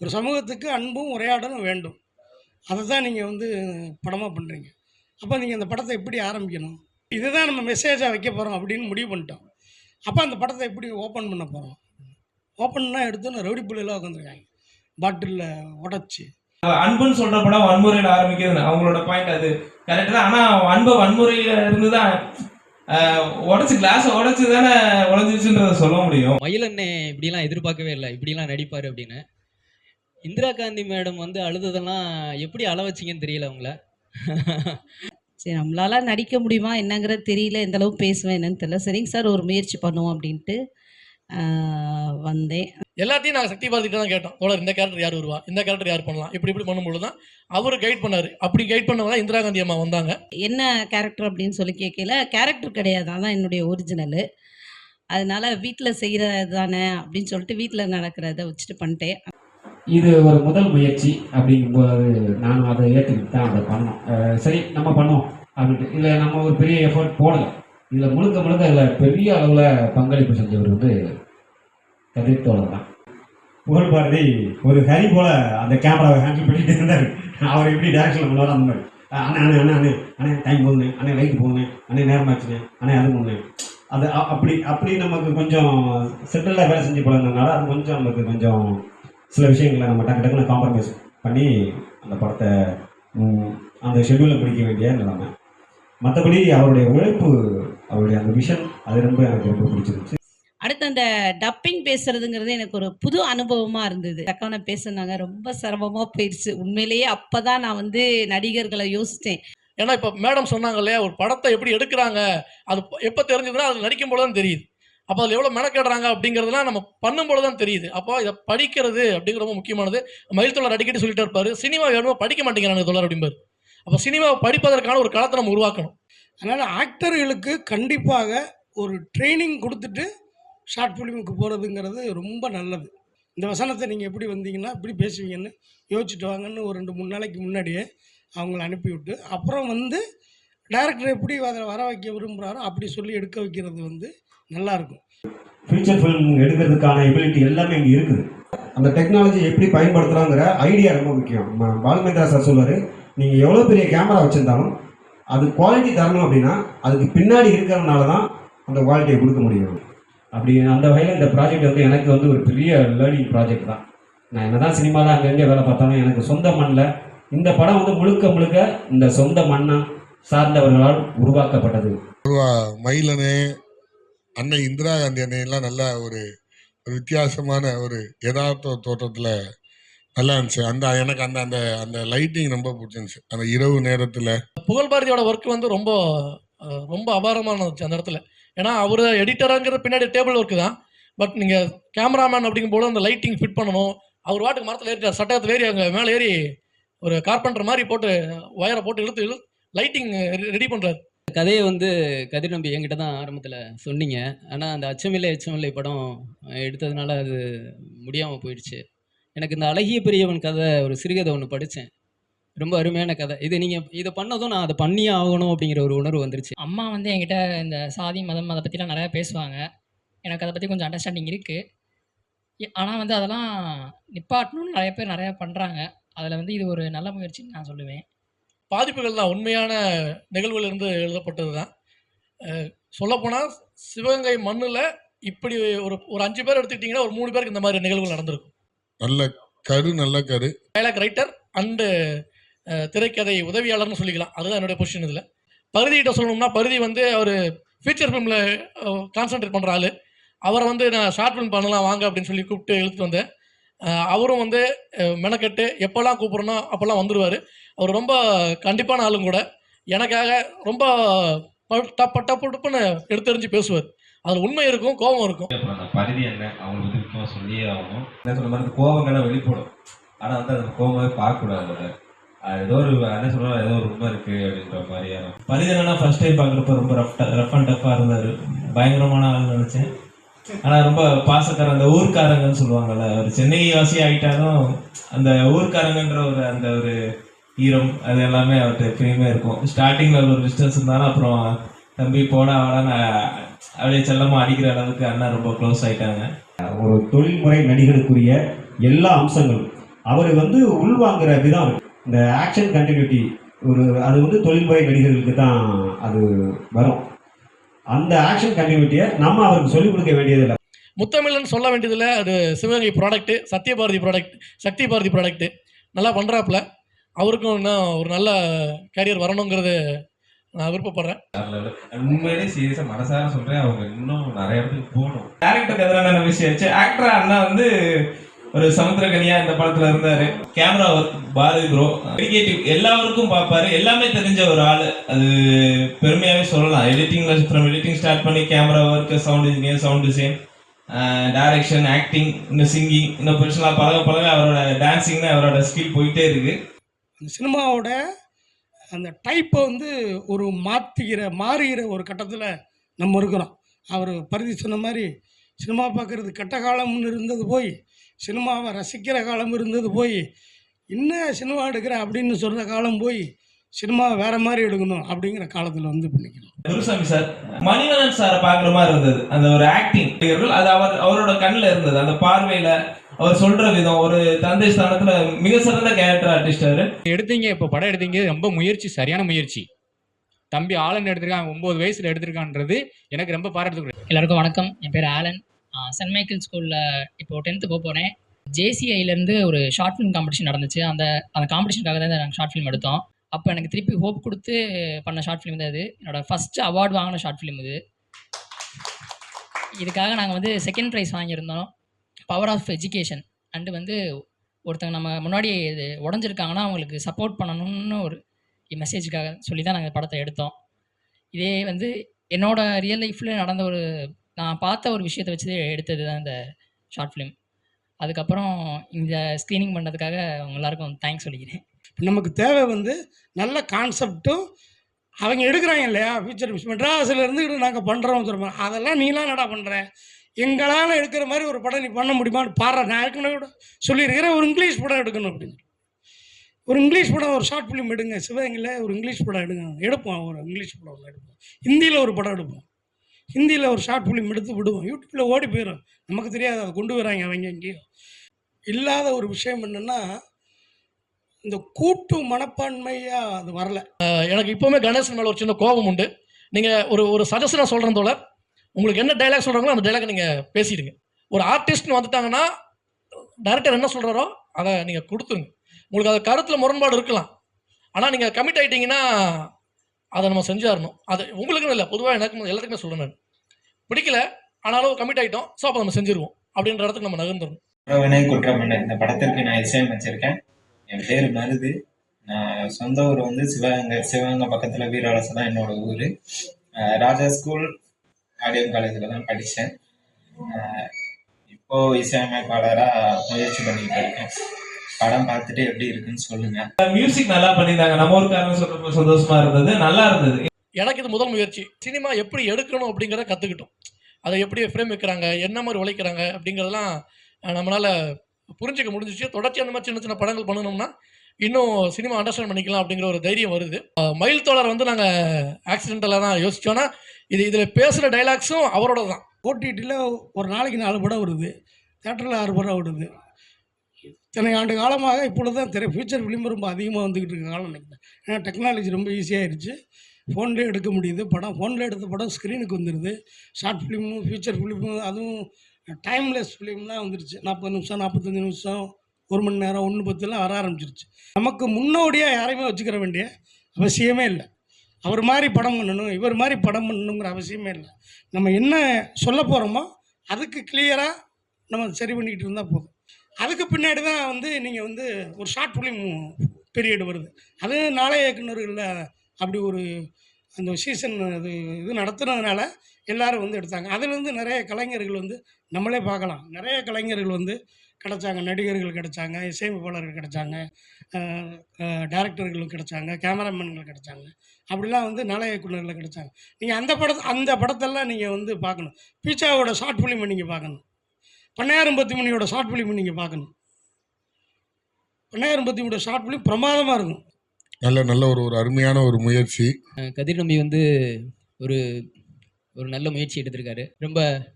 ஒரு சமூகத்துக்கு அன்பும் உரையாடலும் வேண்டும். அதை தான் நீங்கள் வந்து படமாக பண்ணுறீங்க அப்போ நீங்கள் அந்த படத்தை எப்படி ஆரம்பிக்கணும்? இதுதான் நம்ம மெசேஜாக வைக்க போகிறோம் அப்படின்னு முடிவு பண்ணிட்டோம். அப்போ அந்த படத்தை எப்படி ஓப்பன் பண்ண போகிறோம் ஓப்பன்னா எடுத்து ரவுடி பிள்ளைலாம் உட்காந்துருக்காங்க பாட்டிலில் உடச்சி. அன்புன்னு சொல்ற படம் வன்முறையில ஆரம்பிக்கிறது அவங்களோட பாயிண்ட் அது. கரெக்ட் தான். ஆனா அன்பை வன்முறையில இருந்து தான் உடச்சு கிளாஸ் உடைச்சு தானே உடஞ்சிச்சுன்றத சொல்ல முடியும். மயிலண்ணே இப்படிலாம் எதிர்பார்க்கவே இல்லை. இப்படிலாம் நடிப்பார் அப்படின்னு. இந்திரா காந்தி மேடம் வந்து அழுததெல்லாம் எப்படி அழ வச்சிங்கன்னு தெரியல அவங்கள சரி நம்மளால நடிக்க முடியுமா என்னங்கிறது தெரியல. எந்த அளவுக்கு பேசுவேன் என்னன்னு தெரியல. சரிங்க சார் ஒரு முயற்சி பண்ணுவோம் அப்படின்ட்டு வந்தேன். எல்லாத்தையும் நாங்கள் சக்தி பாரதிட்டு தான் கேட்டோம். தோழர் இந்த கேரக்டர் யார் வருவா? இந்த கேரக்டர் யார் பண்ணலாம்? இப்படி இப்படி பண்ணும்பொழுது தான் அவர் கைட் பண்ணார். அப்படி கைட் பண்ணவங்க இந்திரா காந்தி அம்மா வந்தாங்க. என்ன கேரக்டர் அப்படின்னு சொல்லி கேட்கல. கேரக்டர் கிடையாது. அதான் என்னுடைய ஒரிஜினலு அதனால வீட்டில் செய்கிறது தானே அப்படின்னு சொல்லிட்டு வீட்டில் நடக்கிறத வச்சுட்டு பண்ணிட்டேன். இது ஒரு முதல் முயற்சி அப்படிங்கும்போது நானும் அதை ஏற்றுக்கிட்டு தான் அதை பண்ணோம். சரி நம்ம பண்ணுவோம் அப்படின்ட்டு. இதில் நம்ம ஒரு பெரிய எஃபர்ட் போடலை. இதில் முழுக்க முழுக்க இதில் பெரிய அளவில் பங்களிப்பு செஞ்சவர் வந்து கதிர் தோழர் தான். புகழ் பாரதி ஒரு ஹரி போல் அந்த கேமராவை ஹேண்டில் பண்ணிட்டு இருந்தார். அவர் எப்படி டேரக்ஷன் பண்ணுவார் அந்த மாதிரி. அண்ணே அண்ணே அண்ணே அண்ணே அண்ணே டைம் போகுதுண்ணே அண்ணே லைட் போகுதுண்ணே அண்ணே நேரம் அண்ணே அது ஒன்று அது அப்படி அப்படி நமக்கு கொஞ்சம் செட்டிலாக வேலை செஞ்சு பழகினதுனால அது கொஞ்சம் நமக்கு கொஞ்சம் சில விஷயங்களை நம்ம டக்கு டக்குன்னு காம்ப்ரமைஸ் பண்ணி அந்த படத்தை அந்த ஷெட்யூலில் முடிக்க வேண்டிய நிலைமை. மற்றபடி அவருடைய உழைப்பு அவருடைய அந்த விஷன் அது ரொம்ப எனக்கு ரொம்ப பிடிச்சிருந்துச்சு. அடுத்து அந்த டப்பிங் பேசுறதுங்கிறது எனக்கு ஒரு புது அனுபவமா இருந்தது. தக்கான பேசுனாங்க ரொம்ப சிரமமா போயிடுச்சு. உண்மையிலேயே அப்பதான் நான் வந்து நடிகர்களை யோசித்தேன் ஏன்னா இப்போ மேடம் சொன்னாங்க இல்லையா ஒரு படத்தை எப்படி எடுக்கிறாங்க அது எப்போ தெரிஞ்சதுன்னா அதில் நடிக்கும் போது தான் தெரியுது. அப்போ அதில் எவ்வளோ மெனக்கெடுறாங்க அப்படிங்கிறதுலாம் நம்ம பண்ணும்போது தான் தெரியுது. அப்போ இதை படிக்கிறது அப்படிங்கிற ரொம்ப முக்கியமானது. மயில் தொடர் அடிக்கடி சொல்லிட்டு இருப்பாரு சினிமா வேணுமோ படிக்க மாட்டேங்கிறாங்க தொடர் அப்படிம்பார். அப்போ சினிமாவை படிப்பதற்கான ஒரு களத்தை நம்ம உருவாக்கணும். அதனால் ஆக்டர்களுக்கு கண்டிப்பாக ஒரு ட்ரைனிங் கொடுத்துட்டு ஷார்ட் ஃபிலிமுக்கு போகிறதுங்கிறது ரொம்ப நல்லது. இந்த வசனத்தை நீங்கள் எப்படி வந்தீங்கன்னா இப்படி பேசுவீங்கன்னு யோசிச்சுட்டு வாங்கன்னு ஒரு ரெண்டு மூணு நாளைக்கு முன்னாடியே அவங்கள அனுப்பிவிட்டு அப்புறம் வந்து டைரக்டர் எப்படி அதில் வர வைக்க விரும்புகிறாரோ அப்படி சொல்லி எடுக்க வைக்கிறது வந்து நல்லாயிருக்கும் ஃபியூச்சர் ஃபிலிம் எடுக்கிறதுக்கான எபிலிட்டி எல்லாமே இங்கே இருக்குது. அந்த டெக்னாலஜி எப்படி பயன்படுத்துகிறாங்கிற ஐடியா ரொம்ப முக்கியம். பாலுமேந்திரா சார் சொல்லுவார் நீங்கள் எவ்வளோ பெரிய கேமரா வச்சுருந்தாலும் அது குவாலிட்டி தரணும் அப்படின்னா அதுக்கு பின்னாடி இருக்கிறதுனால தான் அந்த குவாலிட்டியை கொடுக்க முடியும். அப்படி அந்த வகையில் இந்த ப்ராஜெக்ட் வந்து எனக்கு வந்து ஒரு பெரிய லேர்னிங் ப்ராஜெக்ட் தான். நான் என்னதான் சினிமாவில் அங்கங்கே வேலை பார்த்தாலும் எனக்கு சொந்த மண்ணில் இந்த படம் வந்து முழுக்க முழுக்க இந்த சொந்த மண்ணை சார்ந்தவர்களால் உருவாக்கப்பட்டது. மயிலனே அன்னை இந்திரா காந்தி அன்னையெல்லாம் நல்ல ஒரு ஒரு வித்தியாசமான ஒரு யதார்த்த தோற்றத்தில் நல்லா இருந்துச்சு. அந்த எனக்கு அந்த அந்த அந்த லைட்டிங் ரொம்ப பிடிச்சிருந்துச்சு. அந்த இரவு நேரத்தில். புகழ் பாரதியோட ஒர்க் வந்து ரொம்ப ரொம்ப அபாரமான இருந்துச்சு அந்த இடத்துல. ஏன்னா அவர் எடிட்டராங்கிற பின்னாடி டேபிள் ஒர்க்கு தான். பட் நீங்கள் கேமராமேன் அப்படிங்கும்போது அந்த லைட்டிங் ஃபிட் பண்ணணும். அவர் வாட்டுக்கு மரத்தில் ஏறிட்டார். சட்டத்தில் ஏறி அங்கே மேலே ஏறி ஒரு கார்பெண்டர் மாதிரி போட்டு ஒயரை போட்டு இழுத்து இழு லைட்டிங் ரெடி பண்ணுறாரு கதையை வந்து கதிர் நம்பி என்கிட்ட தான் ஆரம்பத்தில் சொன்னீங்க. ஆனால் அந்த அச்சமில்லை அச்சமில்லை படம் எடுத்ததுனால அது முடியாமல் போயிடுச்சு. எனக்கு இந்த அழகிய பெரியவன் கதை ஒரு சிறுகதை ஒன்று படித்தேன் ரொம்ப அருமையான கதை. இது நீங்கள் இதை பண்ணதும் நான் அதை பண்ணியே ஆகணும் அப்படிங்கிற ஒரு உணர்வு வந்துருச்சு. அம்மா வந்து என்கிட்ட இந்த சாதி மதம் அதை பற்றிலாம் நிறையா பேசுவாங்க. எனக்கு அதை பற்றி கொஞ்சம் அண்டர்ஸ்டாண்டிங் இருக்குது ஆனால் வந்து அதெல்லாம் நிப்பாட்டணும்னு நிறைய பேர் நிறையா பண்ணுறாங்க அதில் வந்து இது ஒரு நல்ல முயற்சின்னு நான் சொல்லுவேன். பாதிப்புகள் தான் உண்மையான நிகழ்வுகள் இருந்து எழுதப்பட்டது தான் சொல்லப்போனால் சிவகங்கை மண்ணில் இப்படி ஒரு ஒரு அஞ்சு பேர் எடுத்துக்கிட்டிங்கன்னா ஒரு மூணு பேருக்கு இந்த மாதிரி நிகழ்வுகள் நடந்திருக்கும். நல்ல கரு நல்ல கரு. டைலாக் ரைட்டர் அண்டு திரைக்கதை உதவியாளர்னு சொல்லிக்கலாம். அதுதான் என்னுடைய பொசிஷன் இதில். பருதிகிட்ட சொல்லணும்னா பருதி வந்து அவர் ஃபீச்சர் ஃபிலிமில் கான்சென்ட்ரேட் பண்ணுற ஆள். அவரை வந்து நான் ஷார்ட் ஃபிலிம் பண்ணலாம் வாங்க அப்படின்னு சொல்லி கூப்பிட்டு இழுத்துட்டு வந்தேன். அவரும் வந்து மெனக்கெட்டு எப்போல்லாம் கூப்பிட்றனோ அப்போல்லாம் வந்துடுவார் அவர் ரொம்ப கண்டிப்பான ஆளும் கூட. எனக்காக ரொம்ப டப்பு டப்பு டப்புன்னு எடுத்தெறிஞ்சு பேசுவார். அதில் உண்மை இருக்கும் கோபம் இருக்கும். அந்த பரிதி என்ன? அவங்களுக்கு பற்றி சொல்லியே ஆகணும். என்ன சொல்ல மாதிரி கோபங்கள்லாம் வெளிப்படும். ஆனால் வந்து அந்த கோபமே பார்க்கக்கூடாது அது. ஏதோ ஒரு என்ன சொல்கிறோம் ஏதோ ஒரு உண்மை இருக்குது அப்படின்ற மாதிரியான. பரிதனா ஃபர்ஸ்ட் டைம் பார்க்குறப்ப ரொம்ப ரஃப் ரஃப் அண்ட் டஃப்பாக இருந்தார். பயங்கரமான ஆள் நினச்சேன். ஆனால் ரொம்ப பாசக்கார அந்த ஊர்க்காரங்கன்னு சொல்லுவாங்கல்ல ஒரு சென்னை வாசி ஆகிட்டாலும் அந்த ஊர்க்காரங்கன்ற ஒரு அந்த ஒரு ஈரம் அது எல்லாமே அவர்கிட்ட எப்பயுமே இருக்கும். ஸ்டார்டிங்கில் ஒரு டிஸ்டன்ஸ் இருந்தாலும் அப்புறம் தம்பி போடா வாடான்னு அப்படியே செல்லமாக அடிக்கிற அளவுக்கு அண்ணா ரொம்ப க்ளோஸ் ஆயிட்டாங்க. ஒரு தொழில்முறை நடிகருக்குரிய எல்லா அம்சங்களும் அவர் வந்து உள்வாங்குற விதம் இந்த ஆக்ஷன் கண்டினியூட்டி ஒரு அது வந்து தொழில்முறை நடிகர்களுக்கு தான் அது வரும். அந்த ஆக்ஷன் கண்டினியூட்டியை நம்ம அவருக்கு சொல்லிக் கொடுக்க வேண்டியதில்லை. முத்தமிழன் சொல்ல வேண்டியதில்லை. அது Sivaganga product Sathyabharathi product Sakthi Bharathi product நல்லா பண்ணுறாப்புல அவருக்கும் இன்னும் ஒரு நல்ல கேரியர் வரணுங்கிறது நான் விருப்பப்படுறேன். உண்மையிலேயே சீரியஸா மனசார சொல்றேன். அவங்க இன்னும் நிறைய இடத்துக்கு போகணும். டேரக்டருக்கு எதிரான விஷயம் ஆக்டர் அண்ணா வந்து ஒரு சமுத்திரகனியா இந்த படத்துல இருந்தாரு. Camera work Bharathi bro creative எல்லாருக்கும் பார்ப்பாரு. எல்லாமே தெரிஞ்ச ஒரு ஆள். அது பெருமையாவே சொல்லலாம். எடிட்டிங்ல ஃப்ரம் எடிட்டிங் ஸ்டார்ட் பண்ணி camera work sound engineer sound design direction acting இந்த சிங்கிங் இந்த பர்சனலாக பழக பழக அவரோட டான்சிங்னு அவரோட ஸ்கில் போயிட்டே இருக்கு. அந்த சினிமாவோட அந்த டைப்பை வந்து ஒரு மாற்றுகிற மாறுகிற ஒரு கட்டத்தில் நம்ம இருக்கிறோம். அவர் பருதி சொன்ன மாதிரி சினிமா பார்க்குறது கெட்ட காலம்னு இருந்தது போய் சினிமாவை ரசிக்கிற காலம் இருந்தது போய் என்ன சினிமா எடுக்கிற? அப்படின்னு சொல்கிற காலம் போய் சினிமா வேற மாதிரி எடுக்கணும் அப்படிங்கிற காலத்தில் வந்து பண்ணிக்கிறோம் குருசாமி சார் மணிவண்ணன் சாரை பார்க்குற மாதிரி இருந்தது. அந்த ஒரு ஆக்டிங் அது அவர் அவரோட கண்ணில் இருந்தது. அந்த பார்வையில அவர் சொல்ற விதம் ஒரு தந்தை ஸ்தானத்துல மிக சிறந்த கேரக்டர் ஆர்டிஸ்ட் அவரு. எடுத்தீங்க இப்போ படம் எடுத்தீங்க ரொம்ப முயற்சி சரியான முயற்சி. தம்பி ஆலன் எடுத்திருக்கான் ஒம்பது வயசுல எடுத்திருக்கான்றது எனக்கு ரொம்ப பாராட்டுக்கு எல்லாருக்கும் வணக்கம். என் பேர் ஆலன். சென்ட் மைக்கேல் ஸ்கூலில் இப்போ டென்த்து போக போகிறேன் ஜேசிஐலேருந்து ஒரு ஷார்ட் ஃபிலிம் காம்படிஷன் நடந்துச்சு. அந்த அந்த காம்படிஷனுக்காக தான் நாங்கள் ஷார்ட் ஃபிலிம் எடுத்தோம். அப்போ எனக்கு திருப்பி ஹோப் கொடுத்து பண்ண ஷார்ட் ஃபிலிம் தான் இது. என்னோட ஃபஸ்ட்டு அவார்டு வாங்கின ஷார்ட் ஃபிலிம் இது. இதுக்காக நாங்கள் வந்து செகண்ட் ப்ரைஸ் வாங்கியிருந்தோம். பவர் ஆஃப் எஜுகேஷன் அண்டு வந்து ஒருத்தங்க நம்ம முன்னாடி இது உடஞ்சிருக்காங்கன்னா அவங்களுக்கு சப்போர்ட் பண்ணணும்னு ஒரு மெசேஜுக்காக சொல்லி தான் நாங்கள் படத்தை எடுத்தோம். இதே வந்து என்னோட ரியல் லைஃப்பில் நடந்த ஒரு நான் பார்த்த ஒரு விஷயத்தை வச்சு எடுத்தது தான் இந்த ஷார்ட் ஃபிலிம் அதுக்கப்புறம் இந்த ஸ்க்ரீனிங் பண்ணதுக்காக அவங்க எல்லாருக்கும் தேங்க்ஸ் சொல்லிக்கிறேன். நமக்கு தேவை வந்து நல்ல கான்செப்ட்டும் அவங்க எடுக்கிறாங்க இல்லையா? ஃபியூச்சர் மிஸ் மெட்ராஸில் இருந்துக்கிட்டு நாங்கள் பண்ணுறோம் சொல்லுவோம் அதெல்லாம் நீலாம் என்னடா பண்ணுற எங்களால் எடுக்கிற மாதிரி ஒரு படம் நீ பண்ண முடியுமான்னு பாரு நான் ஏற்கனவே கூட சொல்லியிருக்கிறேன். ஒரு இங்கிலீஷ் படம் எடுக்கணும் அப்படின்னு. ஒரு இங்கிலீஷ் படம் ஒரு ஷார்ட் ஃபிலிம் எடுங்க. சிவகங்கையில் ஒரு இங்கிலீஷ் படம் எடுங்க. எடுப்போம் ஒரு இங்கிலீஷ் படம் எடுப்போம். ஹிந்தியில் ஒரு படம் எடுப்போம். ஹிந்தியில் ஒரு ஷார்ட் ஃபிலிம் எடுத்து விடுவோம். யூடியூப்பில் ஓடி போயிடும் நமக்கு தெரியாது அதை கொண்டு வராங்க அவங்க எங்கேயும் இல்லாத ஒரு விஷயம் என்னென்னா இந்த கூட்டு மனப்பான்மையாக அது வரல. எனக்கு இப்போவுமே கணேசன் மேலே ஒரு சின்ன கோபம் உண்டு. நீங்கள் ஒரு ஒரு சஜஷனாக சொல்கிறேன் தோழர். உங்களுக்கு என்ன டைலாக் சொல்கிறாங்களோ அந்த டைலாக் நீங்கள் பேசிடுங்க. ஒரு ஆர்டிஸ்ட்னு வந்துட்டாங்கன்னா டேரக்டர் என்ன சொல்கிறாரோ அதை நீங்கள் கொடுத்துருங்க. உங்களுக்கு அது கருத்தில் முரண்பாடு இருக்கலாம். ஆனால் நீங்கள் கமிட் ஆகிட்டீங்கன்னா அதை நம்ம செஞ்சாரணும். அது உங்களுக்குன்னு இல்லை பொதுவாக எனக்கு எல்லாத்துக்குமே சொல்கிறேன் நான். பிடிக்கல ஆனாலும் கமிட் ஆகிட்டோம் ஸோ அப்போ நம்ம செஞ்சுருவோம். அப்படின்ற இடத்துக்கு நம்ம நகர்ந்துடணும் குற்றவினை குற்றமில்லை இந்த படத்திற்கு நான் இசையமைச்சிருக்கேன். என் பேர் மருது. நான் சொந்த ஊர் வந்து சிவகங்கை சிவகங்கை பக்கத்தில் வீரரசு தான் என்னோட ஊர். ராஜா ஸ்கூல் ஆடியோ காலேஜில் தான் படித்தேன் இப்போ இசையமைப்பாளராக முயற்சி பண்ணிட்டு இருக்கேன். படம் பார்த்துட்டு எப்படி இருக்குன்னு சொல்லுங்க. மியூசிக் நல்லா பண்ணியிருந்தாங்க. நம்ம ஊருக்காரங்க சொல்றப்ப சந்தோஷமா இருந்தது. நல்லா இருந்தது. எனக்கு இது முதல் முயற்சி. சினிமா எப்படி எடுக்கணும் அப்படிங்கிறத கற்றுக்கிட்டோம் அதை எப்படி ஃப்ரேம் வைக்கிறாங்க என்ன மாதிரி உழைக்கிறாங்க அப்படிங்கிறதெல்லாம் நம்மளால் புரிஞ்சுக்க முடிஞ்சிச்சு. தொடர்ச்சி அந்த மாதிரி சின்ன சின்ன படங்கள் பண்ணணும்னா இன்னும் சினிமா அண்டர்ஸ்டாண்ட் பண்ணிக்கலாம் அப்படிங்கிற ஒரு தைரியம் வருது. மயில் தோழர் வந்து நாங்கள் ஆக்சிடென்டலாக தான் யோசிச்சோன்னா இது இதில் பேசுகிற டைலாக்ஸும் அவரோட தான் ஓடிடியில் ஒரு நாளைக்கு நாலு படம் வருது. தேட்டரில் ஆறு படம் வருது. இத்தனை ஆண்டு காலமாக இப்பொழுது தான் திரை ஃபியூச்சர் ஃபிலிம் ரொம்ப அதிகமாக வந்துக்கிட்டு இருக்க காலம் நினைக்கிறேன். ஏன்னா டெக்னாலஜி ரொம்ப ஈஸியாகிடுச்சு ஃபோன்லேயே எடுக்க முடியுது. படம் ஃபோனில் எடுத்த படம் ஸ்க்ரீனுக்கு வந்துடுது short film future film timeless timeless ஃபிலிம்லாம் வந்துருச்சு. நாற்பது நிமிஷம் நாற்பத்தஞ்சு நிமிஷம் ஒரு மணி நேரம் ஒன்று பத்துலாம் வர ஆரம்பிச்சிருச்சு. நமக்கு முன்னோடியாக யாரையுமே வச்சுக்கிற வேண்டிய அவசியமே இல்லை. அவர் மாதிரி படம் பண்ணணும் இவர் மாதிரி படம் பண்ணணுங்கிற அவசியமே இல்லை. நம்ம என்ன சொல்ல போகிறோமோ அதுக்கு கிளியராக நம்ம சரி பண்ணிக்கிட்டு இருந்தால் போதும். அதுக்கு பின்னாடி தான் வந்து நீங்கள் வந்து ஒரு ஷார்ட் ஃபிலிம் பீரியட் வருது. அது நாளைய இயக்குநர்களில் அப்படி ஒரு அந்த சீசன் அது இது நடத்துனதுனால எல்லாரும் வந்து எடுத்தாங்க. அதுலேருந்து நிறைய கலைஞர்கள் வந்து நம்மளே பார்க்கலாம். நிறைய கலைஞர்கள் வந்து கிடைச்சாங்க. நடிகர்கள் கிடைச்சாங்க. இசையமைப்பாளர்கள் கிடைச்சாங்க. டேரக்டர்கள் கிடைச்சாங்க. கேமராமேன்கள் கிடைச்சாங்க. அப்படிலாம் வந்து நல இயக்குநர்கள் கிடைச்சாங்க. நீங்கள் அந்த படத்தை அந்த படத்தெல்லாம் நீங்கள் வந்து பார்க்கணும். பீச்சாவோட ஷார்ட் ஃபிலிமை நீங்கள் பார்க்கணும். பண்ணையாரம் பத்திமணியோட ஷார்ட் ஃபிலிமை நீங்கள் பார்க்கணும். பண்ணையாரம் பத்திமணியோட ஷார்ட் ஃபிலிம் பிரமாதமாக இருக்கும். நல்ல நல்ல ஒரு ஒரு அருமையான ஒரு முயற்சி. கதிர் நம்பி வந்து ஒரு ஒரு நல்ல முயற்சி எடுத்திருக்காரு. ரொம்ப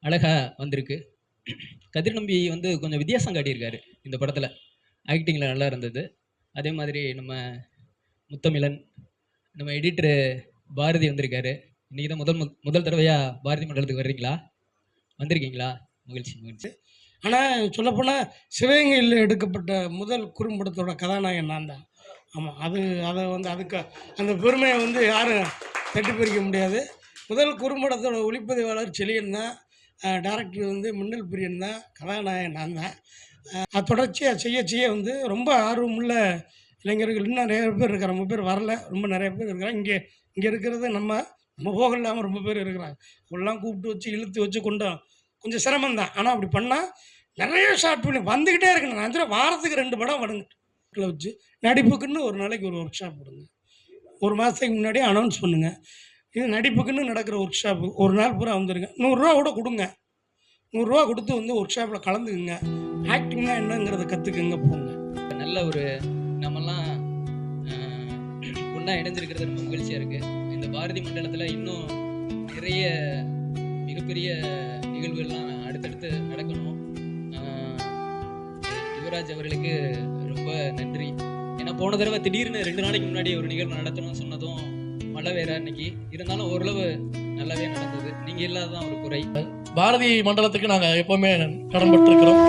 அழகா வந்திருக்கு. கதிர் நம்பி வந்து கொஞ்சம் வித்தியாசம் காட்டியிருக்காரு இந்த படத்தில். ஆக்டிங்கில் நல்லா இருந்தது. அதே மாதிரி நம்ம முத்தமிழன் நம்ம எடிட்டரு பாரதி வந்திருக்காரு. இன்றைக்கி தான் முதல் மு- முதல் தடவையாக பாரதி மண்டலத்துக்கு வர்றீங்களா? வந்திருக்கீங்களா? மகிழ்ச்சி மகிழ்ச்சி. ஆனால் சொல்லப்போனால் சிவகங்கையில் எடுக்கப்பட்ட முதல் குறும்படத்தோட கதாநாயகன் நான் தான். ஆமாம் அது அதை வந்து அதுக்கு அந்த பெருமையை வந்து யாரும் தட்டி பறிக்க முடியாது. முதல் குறும்படத்தோட ஒளிப்பதிவாளர் செலியன் தான். டேரக்டர் வந்து மின்னல் பிரியன் தான். கதாநாயகன் நான் தான். அது தொடர்ச்சியாக செய்ய செய்ய வந்து ரொம்ப ஆர்வமுள்ள இளைஞர்கள் இன்னும் நிறைய பேர் இருக்கிற ரொம்ப பேர் வரல. ரொம்ப நிறைய பேர் இருக்கிறாங்க இங்கே இங்கே இருக்கிறது நம்ம நம்ம போக இல்லாமல் ரொம்ப பேர் இருக்கிறாங்க. அவெல்லாம் கூப்பிட்டு வச்சு இழுத்து வச்சு கொண்டோம். கொஞ்சம் சிரமம் தான் ஆனால் அப்படி பண்ணால் நிறைய ஷார்ட் பண்ணி வந்துக்கிட்டே இருக்கணும் நான் சொல்ல வாரத்துக்கு ரெண்டு படம் வருங்க வச்சு நடிப்புக்குன்னு ஒரு நாளைக்கு ஒரு ஒர்க் ஷாப் கொடுங்க ஒரு மாதத்துக்கு முன்னாடியே அனௌன்ஸ் பண்ணுங்கள் இது நடிப்புக்குன்னு நடக்கிற ஒர்க் ஷாப்பு ஒரு நாள் பூரா வந்துருங்க. நூறுரூவா கூட கொடுங்க. நூறுரூவா கொடுத்து வந்து ஒர்க் ஷாப்பில் கலந்துக்குங்க. ஆக்டிங்னா என்னங்கிறத கற்றுக்குங்க போங்க. நல்ல ஒரு நம்மலாம் ஒன்றா இணைஞ்சிருக்கிறது ரொம்ப மகிழ்ச்சியாக இருக்குது இந்த பாரதி மண்டலத்தில் இன்னும் நிறைய மிகப்பெரிய நிகழ்வுகள்லாம் அடுத்தடுத்து நடக்கணும். யுவராஜ் அவர்களுக்கு ரொம்ப நன்றி. ஏன்னா போன தடவை திடீர்னு ரெண்டு நாளைக்கு முன்னாடி ஒரு நிகழ்வு நடத்தணும்னு சொன்னதும் மழை வேற அன்னைக்கு. இருந்தாலும் ஓரளவு நல்லாவே நடந்தது. நீங்கள் இல்லாததான் ஒரு குறை. பாரதி மண்டலத்துக்கு நாங்கள் எப்போவுமே கடன்பட்டிருக்கிறோம்